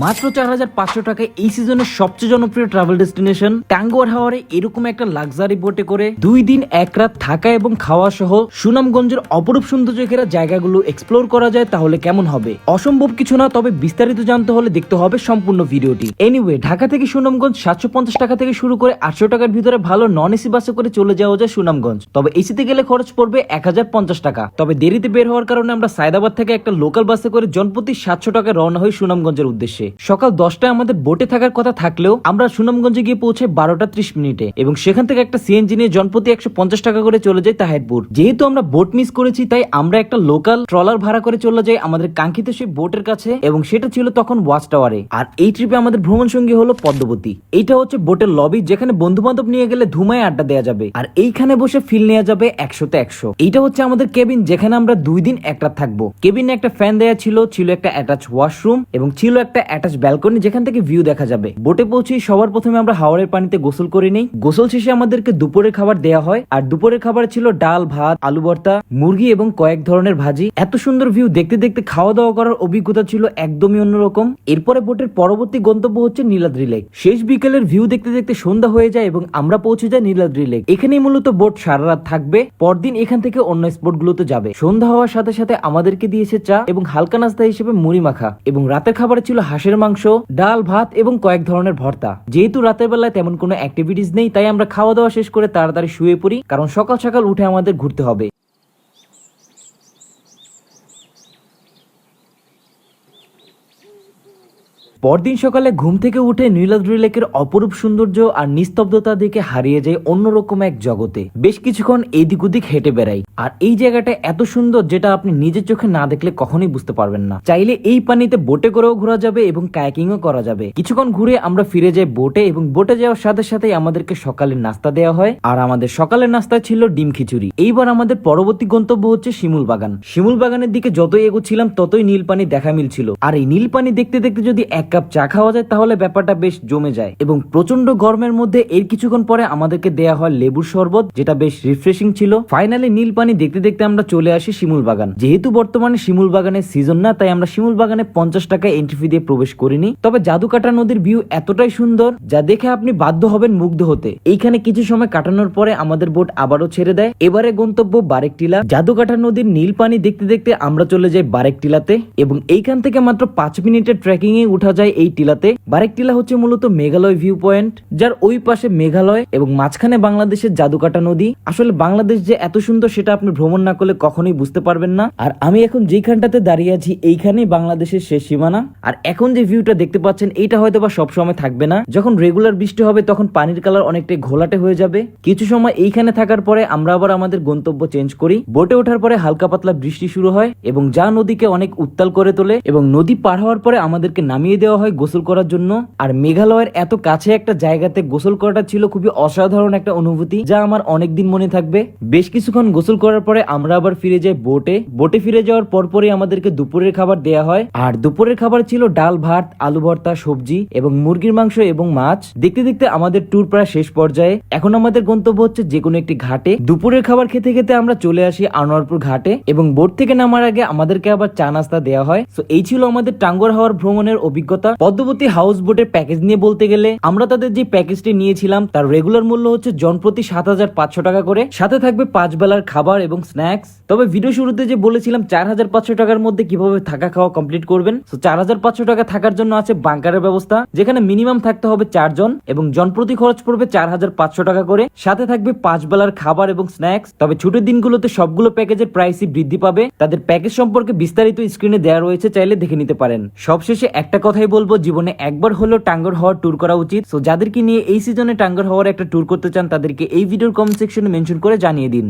মাত্র চার হাজার পাঁচশো টাকায় এই সিজনের সবচেয়ে জনপ্রিয় ট্রাভেল ডেস্টিনেশন টাঙ্গুয়ার হাওয়ারে এরকম একটা লাক্সারি বোটে করে দুই দিন, এক রাত থাকা এবং খাওয়া সহ সুনামগঞ্জের অপরূপ সৌন্দর্য ঘেরা জায়গাগুলো এক্সপ্লোর করা যায় তাহলে কেমন হবে? অসম্ভব কিছু না, তবে বিস্তারিত জানতে হলে দেখতে হবে সম্পূর্ণ ভিডিওটি। এনিওয়ে ঢাকা থেকে সুনামগঞ্জ সাতশো পঞ্চাশ টাকা থেকে শুরু করে আটশো টাকার ভিতরে ভালো নন এসি বাসে করে চলে যাওয়া যায় সুনামগঞ্জ। তবে এসিতে গেলে খরচ পড়বে এক হাজার পঞ্চাশ টাকা। তবে দেরিতে বের হওয়ার কারণে আমরা সায়দাবাদ থেকে একটা লোকাল বাসে করে জনপ্রতি সাতশো টাকা রওনা হই সুনামগঞ্জের উদ্দেশ্যে। সকাল দশটায় আমাদের বোটে থাকার কথা থাকলেও আমরা সুনামগঞ্জে গিয়ে পৌঁছে বারোটা ত্রিশ মিনিটে এবং সেখান থেকে একটা সিএনজি নিয়ে জনপ্রতি একশো পঞ্চাশ টাকা করে চলে যাই তাহেরপুর। যেহেতু আমরা বোট মিস করেছি, তাই আমরা একটা লোকাল ট্রলার ভাড়া করে চলে যাই আমাদের কাঙ্ক্ষিত সেই বোটের কাছে এবং সেটা ছিল তখন ওয়াচ টাওয়ারে আর এই ট্রিপে আমাদের ভ্রমণ সঙ্গী হলো পদ্মবতী। এইটা হচ্ছে বোটের লবি যেখানে বন্ধু বান্ধব নিয়ে গেলে ধুমায় আড্ডা দেওয়া যাবে। আর এইখানে বসে ফিল নেওয়া যাবে একশোতে একশো। এইটা হচ্ছে আমাদের কেবিন যেখানে আমরা দুই দিন একটা থাকব। কেবিনে একটা ফ্যান দেওয়া ছিল ছিল একটা অ্যাটাচ ওয়াশরুম এবং ছিল একটা অ্যাটাচ ব্যালকনি যেখান থেকে ভিউ দেখা যাবে। বোটে পৌঁছে সবার প্রথমে আমরা হাওড়ের পানিতে গোসল করে নেই। গোসল শেষে আমাদেরকে দুপুরের খাবার দেওয়া হয়। আর দুপুরের খাবার ছিল ডাল, ভাত, আলু ভর্তা, মুরগি এবং কয়েক ধরনের ভাজি। এত সুন্দর ভিউ দেখতে দেখতে খাওয়া দাওয়া করার অভিজ্ঞতা ছিল একদমই অন্যরকম। এরপরে বোটের পরবর্তী গন্তব্য হচ্ছে নীলাদ্রি লেক শেষ বিকেলের ভিউ দেখতে দেখতে সন্ধ্যা হয়ে যায় এবং আমরা পৌঁছে যাই নীলাদ্রি লেক এখানেই মূলত বোট সারা রাত থাকবে। পরদিন এখান থেকে অন্য স্পট গুলোতে যাবে। সন্ধ্যা হওয়ার সাথে সাথে আমাদেরকে দিয়েছে চা এবং হালকা নাস্তা হিসেবে মুড়ি মাখা। এবং রাতের খাবার ছিল হাঁসের মাংস, ডাল, ভাত এবং কয়েক ধরনের ভর্তা। যেহেতু রাতের বেলায় তেমন কোনো অ্যাক্টিভিটিস নেই, তাই আমরা খাওয়া দাওয়া শেষ করে তাড়াতাড়ি শুয়ে পড়ি, কারণ সকাল সকাল উঠে আমাদের ঘুরতে হবে। পরদিন সকালে ঘুম থেকে উঠে নীলাদ্রি লেকের অপরূপ সৌন্দর্য আর নিস্তব্ধতা দেখে হারিয়ে যায় অন্যরকম এক জগতে। বেশ কিছুক্ষণ এদিক ওদিক হেঁটে বেড়াই। আর এই জায়গাটা এত সুন্দর যেটা আপনি নিজের চোখে না দেখলে কখনোই বুঝতে পারবেন না। চাইলে এই পানিতে বোটে করেও ঘোরা যাবে এবং কায়াকিংও করা যাবে। কিছুক্ষণ ঘুরে আমরা ফিরে যাই বোটে এবং বোটে যাওয়ার সাথে সাথে আমাদেরকে সকালের নাস্তা দেওয়া হয়। আর আমাদের সকালের নাস্তা ছিল ডিম খিচুড়ি। এইবার আমাদের পরবর্তী গন্তব্য হচ্ছে শিমুল বাগান। শিমুল বাগানের দিকে যতই এগোচ্ছিলাম ততই নীল পানি দেখা মিলছিল। আর এই নীল পানি দেখতে দেখতে যদি এক কাপ চা খাওয়া যায়, তাহলে ব্যাপারটা বেশ জমে যায়। এবং প্রচণ্ড গরমের মধ্যে এর কিছুক্ষণ পরে আমাদেরকে দেয়া হয় লেবুর শরবত, যেটা বেশ রিফ্রেশিং ছিল। ফাইনালি নীল পানি দেখতে দেখতে আমরা চলে আসি শিমুল বাগান। যেহেতু বর্তমানে শিমুল বাগানের সিজন না, তাই আমরা শিমুল বাগানে পঞ্চাশ টাকা এন্ট্রি ফি দিয়ে প্রবেশ করিনি। তবে জাদুকাটা নদীর ভিউ এতটাই সুন্দর, যা দেখে আপনি বাধ্য হবেন মুগ্ধ হতে। এইখানে কিছু সময় কাটানোর পরে আমাদের বোট আবারও ছেড়ে দেয়। এবারে গন্তব্য বারেকটিলা। জাদুকাটা নদীর নীল পানি দেখতে দেখতে আমরা চলে যাই বারেকটিলাতে। এবং এইখান থেকে মাত্র পাঁচ মিনিটের ট্রেকিং এ উঠা যায় এই টিলাতে। বারেক টিলা হচ্ছে মূলত মেঘালয় ভিউ পয়েন্ট যার ওই পাশে মেঘালয় এবং মাঝখানে বাংলাদেশের জাদুকাটা নদী। আসলে বাংলাদেশ যে এত সুন্দর সেটা আপনি ভ্রমণ না করলে কখনোই বুঝতে পারবেন না। আর আমি এখন যেইখানটাতে দাঁড়িয়ে আছি, এইখানেই বাংলাদেশের শেষ সীমানা। আর এখন যে ভিউটা দেখতে পাচ্ছেন, এইটা হয়তো বা সবসময় থাকবে না। যখন রেগুলার বৃষ্টি হবে, তখন পানির কালার অনেকটাই ঘোলাটে হয়ে যাবে। কিছু সময় এইখানে থাকার পরে আমরা আবার আমাদের গন্তব্য চেঞ্জ করি। বোটে ওঠার পরে হালকা পাতলা বৃষ্টি শুরু হয় এবং যা নদীকে অনেক উত্তাল করে তোলে এবং নদী পার হওয়ার পরে আমাদেরকে নামিয়ে দেওয়া হয় গোসল করার জন্য। আর মেঘালয়ের এত কাছে একটা জায়গাতে গোসল করাটা ছিল খুবই অসাধারণ একটা অনুভূতি, যা আমার অনেকদিন মনে থাকবে। বেশ কিছুক্ষণ গোসল করার পরে আমরা আবার ফিরে যাই বোটে। বোটে ফিরে যাওয়ার পরপরই আমাদেরকে দুপুরের খাবার দেয়া হয়। আর দুপুরের খাবার ছিল ডাল, ভাত, আলু ভর্তা, সবজি এবং মুরগির মাংস এবং মাছ। দেখতে দেখতে আমাদের ট্যুর প্রায় শেষ পর্যায়ে। এখন আমাদের গন্তব্য হচ্ছে যে কোনো একটি ঘাটে। দুপুরের খাবার খেতে খেতে আমরা চলে আসি আনোয়ারপুর ঘাটে এবং বোট থেকে নামার আগে আমাদেরকে আবার চা নাস্তা দেওয়া হয়। তো এই ছিল আমাদের টাঙ্গর হাওয়ার ভ্রমণের অভিজ্ঞতা। পদ্মবতী হাউস বোটের প্যাকেজ নিয়ে বলতে গেলে, আমরা তাদের যে প্যাকেজটি নিয়েছিলাম, তার রেগুলার মূল্য হচ্ছে জনপ্রতি সাত হাজার পাঁচশো টাকা করে। সাথে থাকবে পাঁচ বেলার খাবার এবং স্ন্যাক্স তবে ভিডিও শুরুতে যে বলেছিলাম, চার হাজার পাঁচশো টাকার মধ্যে কীভাবে থাকা খাওয়া কমপ্লিট করবেন? চার হাজার পাঁচশো টাকা থাকার জন্য আছে বাংকারের ব্যবস্থা, যেখানে মিনিমাম থাকতে হবে চারজন এবং জনপ্রতি খরচ পড়বে চার হাজার পাঁচশো টাকা করে। সাথে থাকবে পাঁচ বেলার খাবার এবং স্ন্যাক্স তবে ছুটির দিনগুলোতে সবগুলো প্যাকেজের প্রাইসই বৃদ্ধি পাবে। তাদের প্যাকেজ সম্পর্কে বিস্তারিত স্ক্রিনে দেওয়া রয়েছে, চাইলে দেখে নিতে পারেন। সবশেষে একটা কথাই বলব, জীবনে একবার হলেও টাঙ্গর হওয়ার ট্যুর করা উচিত। সো যাদেরকে নিয়ে এই সিজনে টাঙ্গর হওয়ার একটা ট্যুর করতে চান, তাদেরকে এই ভিডিওর কমেন্ট সেকশনে মেনশন করে জানিয়ে দিন।